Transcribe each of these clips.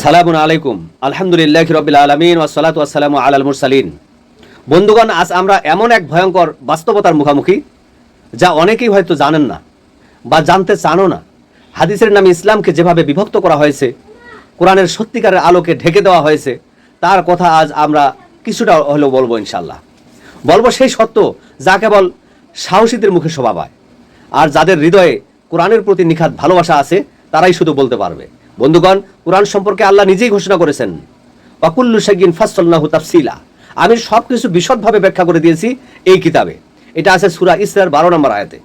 আসসালামু আলাইকুম। আলহামদুলিল্লাহ রবিল আলমিন ওসালাত আসসালামু আলাল মুরসালিন। বন্ধুগণ, আজ আমরা এমন এক ভয়ঙ্কর বাস্তবতার মুখোমুখি, যা অনেকেই হয়তো জানেন না বা জানতে চানও না। হাদিসের নামে ইসলামকে যেভাবে বিভক্ত করা হয়েছে, কোরআনের সত্যিকারের আলোকে ঢেকে দেওয়া হয়েছে, তার কথা আজ আমরা কিছুটা হলেও বলব ইনশাল্লাহ বলব সেই সত্য, যা কেবল সাহসীদের মুখে শোভা পায়। আর যাদের হৃদয়ে কোরআনের প্রতি নিখাত ভালোবাসা আছে, তারাই শুধু বলতে পারবে। বন্ধুগণ, কোরআন সম্পর্কে আল্লাহ নিজেই ঘোষণা করেছেন। অকুল্লু শাগিন ফাসল্লাহু তাফসিলা। আমি সব কিছু বিশদভাবে ব্যাখ্যা করে দিয়েছি এই কিতাবে। এটা আছে সুরা ইসরার বারো নম্বর আয়াতে।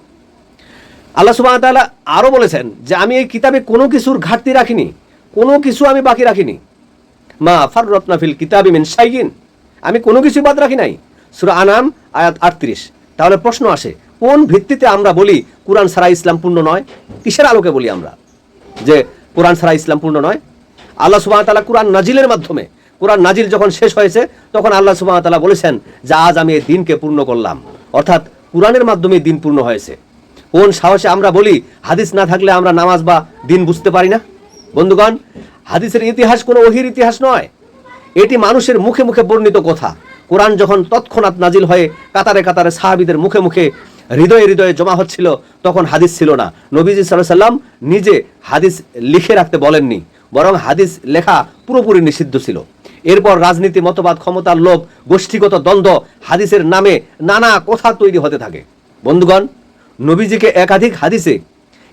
আল্লাহ সুবাহ তাআলা আরও বলেছেন যে, আমি এই কিতাবে কোনো কিছুর ঘাটতি রাখিনি, কোনো কিছু আমি বাকি রাখিনি। মা ফার রত্নাফিল কিতাবি মিন শাইগিন আমি কোনো কিছু বাদ রাখি নাই। সুরা আনাম, আয়াত আটত্রিশ। তাহলে প্রশ্ন আসে, কোন ভিত্তিতে আমরা বলি কোরআন সারা ইসলাম পূর্ণ নয়? কিসের আলোকে বলি আমরা? যে কোরআন ছাড়া ইসলাম পূর্ণ নয়। আল্লাহ সুবাহ তাআলা কোরআন নাজিলের মাধ্যমে, কোরআন নাজিল যখন শেষ হয়েছে, তখন আল্লাহ সুবাহ তাআলা বলেছেন যে, আজ আমি এই দিনকে পূর্ণ করলাম। অর্থাৎ কোরআনের মাধ্যমে দিন পূর্ণ হয়েছে। কোন সাহসে আমরা বলি, হাদিস না থাকলে আমরা নামাজ বা দিন বুঝতে পারি না? বন্ধুগণ, হাদিসের ইতিহাস কোনো ওহির ইতিহাস নয়। এটি মানুষের মুখে মুখে বর্ণিত কথা। কোরআন যখন তৎক্ষণাৎ নাজিল হয়ে কাতারে কাতারে সাহাবিদের মুখে মুখে হৃদয়ে হৃদয়ে জমা হচ্ছিল, তখন হাদিস ছিল না। নবীজি সাল্লাহ সাল্লাম নিজে হাদিস লিখে রাখতে বলেননি, বরং হাদিস লেখা পুরোপুরি নিষিদ্ধ ছিল। এরপর রাজনীতি, মতবাদ, ক্ষমতার লোভ, গোষ্ঠীগত দ্বন্দ্ব, হাদিসের নামে নানা কথা তৈরি হতে থাকে। বন্ধুগণ, নবীজিকে একাধিক হাদিসে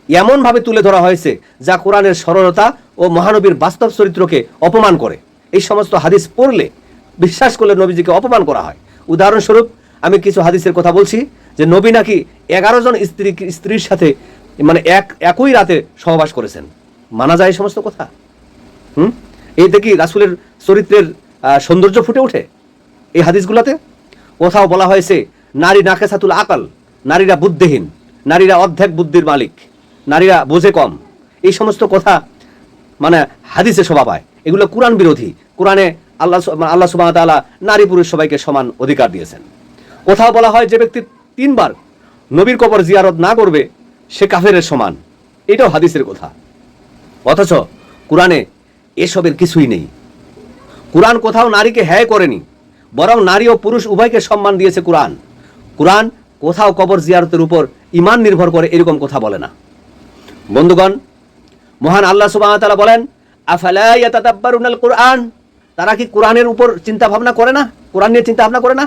এমনভাবে তুলে ধরা হয়েছে, যা কোরআনের সরলতা ও মহানবীর বাস্তব চরিত্রকে অপমান করে। এই সমস্ত হাদিস পড়লে, বিশ্বাস করলে নবীজিকে অপমান করা হয়। উদাহরণস্বরূপ আমি কিছু হাদিসের কথা বলছি যে নবী নাকি এগারো জন স্ত্রী স্ত্রীর সাথে মানে এক, একই রাতে সহবাস করেছেন। মানা যায় এই সমস্ত কথা? হুম? এই দেখি রাসুলের চরিত্রের সৌন্দর্য ফুটে ওঠে এই হাদিসগুলোতে? কোথাও বলা হয়েছে, নারী নাকেসাতুল আকাল, নারীরা বুদ্ধিহীন, নারীরা অর্ধেক বুদ্ধির মালিক, নারীরা বোঝে কম। এই সমস্ত কথা মানে হাদিসে শোভা পায়। এগুলো কোরআন বিরোধী। কোরআনে আল্লাহ আল্লাহ সুবাহ তাআলা নারী পুরুষ সবাইকে সমান অধিকার দিয়েছেন। কোথাও বলা হয় যে ব্যক্তি তিনবার নবীর কবর জিয়ারত না করবে, সে কাফেরের সমান। এটাও হাদিসের কথা। অথচ কোরআনে এসবের কিছুই নেই। কোরআন কোথাও নারীকে হ্যায় করেনি, বরং নারী ও পুরুষ উভয়কে সম্মান দিয়েছে কোরআন। কোরআন কোথাও কবর জিয়ারতের উপর ইমান নির্ভর করে এরকম কথা বলে না। বন্ধুগণ, মহান আল্লাহ ওয়া বলেন, আফালা ইয়াতাদাব্বারুনাল কুরআন? তারা কি কোরআনের উপর চিন্তা ভাবনা করে না? কোরআন নিয়ে চিন্তা ভাবনা করে না?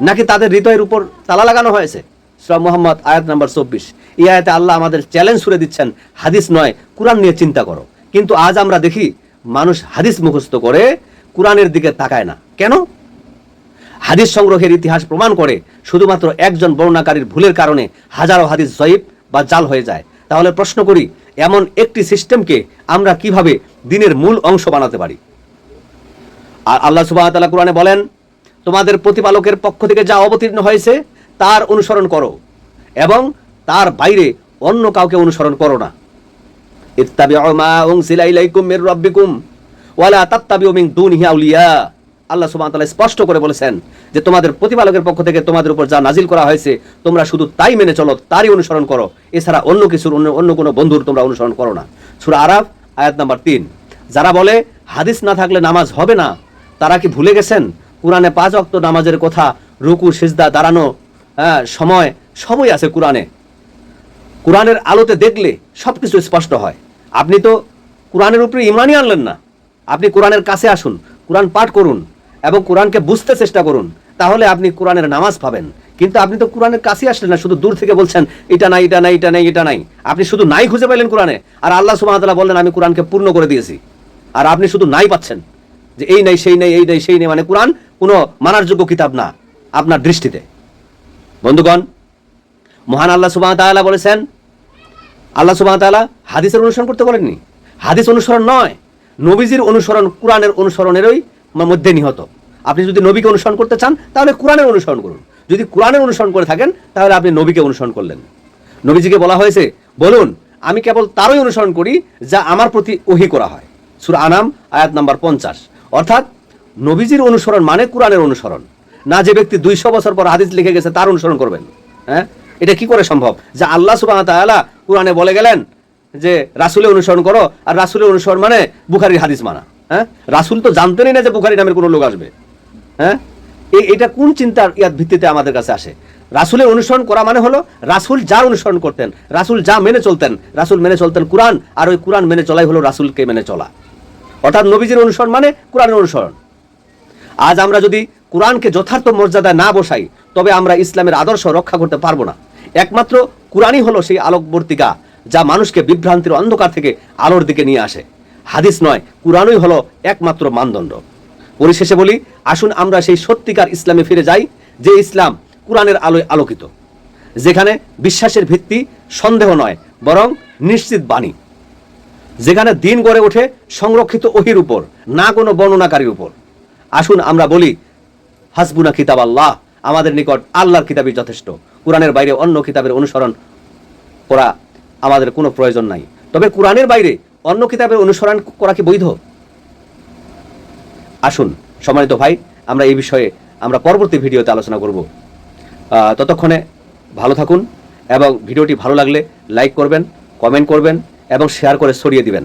নাকি তাদের হৃদয়ের উপর তালা লাগানো হয়েছে? সূরা মুহাম্মদ, আয়াত নাম্বার চব্বিশ। এই আয়াতে আল্লাহ আমাদের চ্যালেঞ্জ ছুড়ে দিচ্ছেন, হাদিস নয়, কোরআন নিয়ে চিন্তা করো। কিন্তু আজ আমরা দেখি, মানুষ হাদিস মুখস্থ করে কোরআনের দিকে তাকায় না। কেন? হাদিস সংগ্রহের ইতিহাস প্রমাণ করে শুধুমাত্র একজন বর্ণাকারীর ভুলের কারণে হাজারো হাদিস জয়ীব বা জাল হয়ে যায়। তাহলে প্রশ্ন করি, এমন একটি সিস্টেমকে আমরা কীভাবে দিনের মূল অংশ বানাতে পারি? আর আল্লাহ সুবাহ তাআলা কোরআনে বলেন তোমাদের প্রতিপালকের পক্ষ থেকে যা অবতীর্ণ হয়েছে, তার অনুসরণ করো, এবং তার বাইরে অন্য কাউকে অনুসরণ করো না। আল্লাহ ওয়া স্পষ্ট করে বলেছেন যে তোমাদের প্রতিপালকের পক্ষ থেকে তোমাদের উপর যা নাজিল করা হয়েছে, তোমরা শুধু তাই মেনে চলো, তারই অনুসরণ করো। এছাড়া অন্য কিছুর অন্য অন্য কোনো বন্ধুর তোমরা অনুসরণ করো না। সূরা আরাফ, আয়াত নাম্বার তিন। যারা বলে, হাদিস না থাকলে নামাজ হবে না, তারা কি ভুলে গেছেন? কোরআনে পাঁচ অক্ত নামাজের কথা রুকু সিজদা, দাঁড়ানো হ্যাঁ সময় সবই আছে কোরআনে। কোরআনের আলোতে দেখলে সব কিছু স্পষ্ট হয়। আপনি তো কোরআনের উপরে ইমানই আনলেন না। আপনি কোরআনের কাছে আসুন, কোরআন পাঠ করুন এবং কোরআনকে বুঝতে চেষ্টা করুন, তাহলে আপনি কোরআনের নামাজ পাবেন। কিন্তু আপনি তো কোরআনের কাছে আসলেন না, শুধু দূর থেকে বলছেন, এটা নাই এটা নাই এটা নাই এটা নাই। আপনি শুধু নাই খুঁজে পাইলেন কোরআনে। আর আল্লাহ সুবহানাহু বললেন, আমি কোরআনকে পূর্ণ করে দিয়েছি। আর আপনি শুধু নাই পাচ্ছেন, যে এই নাই, সেই নাই, এই নাই, সেই নেই মানে কোরআন কোনো মানার যোগ্য কিতাব না আপনার দৃষ্টিতে। বন্ধুগণ, মহান আল্লাহ সুবাহ তাআলা বলেছেন, আল্লাহ সুবাহ তাআলা হাদিসের অনুসরণ করতে বলেননি। হাদিস অনুসরণ নয়, নবীজির অনুসরণ কোরআনের অনুসরণেরই মধ্যে নিহত। আপনি যদি নবীকে অনুসরণ করতে চান, তাহলে কোরআনের অনুসরণ করুন। যদি কোরআনের অনুসরণ করে থাকেন, তাহলে আপনি নবীকে অনুসরণ করলেন। নবীজিকে বলা হয়েছে, বলুন, আমি কেবল তারই অনুসরণ করি যা আমার প্রতি ওহি করা হয়। সূরা আনাম, আয়াত নাম্বার পঞ্চাশ। অর্থাৎ নবীজির অনুসরণ মানে কোরআনের অনুসরণ। না যে ব্যক্তি দুইশো বছর পর হাদিস লিখে গেছে, তার অনুসরণ করবেন। হ্যাঁ? এটা কি করে সম্ভব? যে আল্লাহ সুবাহ তাআলা কোরআনে বলে গেলেন যে, রাসুলের অনুসরণ করো, আর রাসুলের অনুসরণ মানে বুখারির হাদিস মানা। হ্যাঁ? রাসুল তো জানতেনই না যে বুখারি নামের কোনো লোক আসবে। হ্যাঁ? এটা কোন চিন্তার ইয়ার ভিত্তিতে আমাদের কাছে আসে? রাসুলের অনুসরণ করা মানে হলো, রাসুল যার অনুসরণ করতেন, রাসুল যা মেনে চলতেন, রাসুল মেনে চলতেন কোরআন, আর ওই কোরআন মেনে চলাই হলো রাসুলকে মেনে চলা। অর্থাৎ নবীজির অনুসরণ মানে কোরআনের অনুসরণ। আজ আমরা যদি কোরআনকে যথার্থ মর্যাদা না বসাই, তবে আমরা ইসলামের আদর্শ রক্ষা করতে পারব না। একমাত্র কোরআনই হলো সেই আলোকবর্তিকা, যা মানুষকে বিভ্রান্তির অন্ধকার থেকে আলোর দিকে নিয়ে আসে। হাদিস নয়, কোরআনই হলো একমাত্র মানদণ্ড। পরিশেষে বলি, আসুন আমরা সেই সত্যিকার ইসলামে ফিরে যাই, যে ইসলাম কোরআনের আলোয় আলোকিত। যেখানে বিশ্বাসের ভিত্তি সন্দেহ নয়, বরং নিশ্চিত বাণী। যেখানে দিন গড়ে ওঠে সংরক্ষিত ওহির উপর, না কোনো বর্ণনাকারীর উপর। আসুন আমরা বলি, হাসবুনা কিতাব আল্লাহ, আমাদের নিকট আল্লাহর কিতাবই যথেষ্ট। কোরআনের বাইরে অন্য কিতাবের অনুসরণ করা আমাদের কোনো প্রয়োজন নাই। তবে কোরআনের বাইরে অন্য কিতাবের অনুসরণ করা কি বৈধ? আসুন, সম্মানিত ভাই, আমরা এই বিষয়ে আমরা পরবর্তী ভিডিওতে আলোচনা করব। ততক্ষণে ভালো থাকুন এবং ভিডিওটি ভালো লাগলে লাইক করবেন, কমেন্ট করবেন এবং শেয়ার করে ছড়িয়ে দিবেন।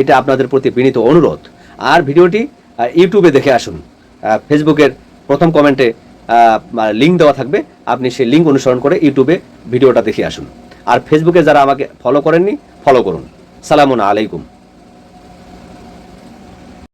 এটা আপনাদের প্রতি বিনীত অনুরোধ। আর ভিডিওটি ইউটিউবে দেখে আসুন। ফেসবুকের প্রথম কমেন্টে লিঙ্ক দেওয়া থাকবে। আপনি সেই লিঙ্ক অনুসরণ করে ইউটিউবে ভিডিওটা দেখে আসুন। আর ফেসবুকে যারা আমাকে ফলো করেননি ফলো করুন। সালামুন আলাইকুম।